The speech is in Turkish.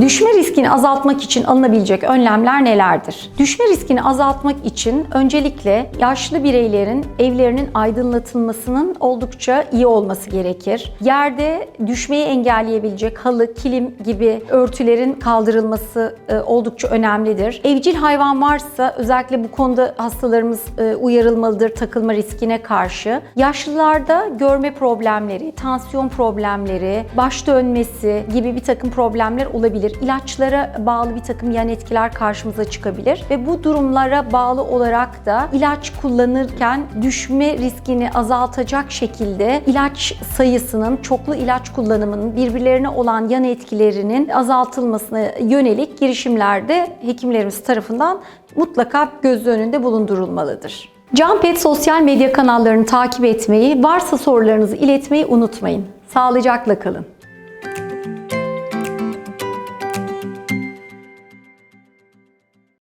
Düşme riskini azaltmak için alınabilecek önlemler nelerdir? Düşme riskini azaltmak için öncelikle yaşlı bireylerin evlerinin aydınlatılmasının oldukça iyi olması gerekir. Yerde düşmeyi engelleyebilecek halı, kilim gibi örtülerin kaldırılması e, oldukça önemlidir. Evcil hayvan varsa özellikle bu konuda hastalarımız e, uyarılmalıdır takılma riskine karşı. Yaşlılarda görme problemleri, tansiyon problemleri, baş dönmesi gibi bir takım problemler olabilir. İlaçlara bağlı bir takım yan etkiler karşımıza çıkabilir ve bu durumlara bağlı olarak da ilaç kullanırken düşme riskini azaltacak şekilde ilaç sayısının, çoklu ilaç kullanımının birbirlerine olan yan etkilerinin azaltılmasına yönelik girişimlerde hekimlerimiz tarafından mutlaka göz önünde bulundurulmalıdır. Canpet sosyal medya kanallarını takip etmeyi, varsa sorularınızı iletmeyi unutmayın. Sağlıcakla kalın.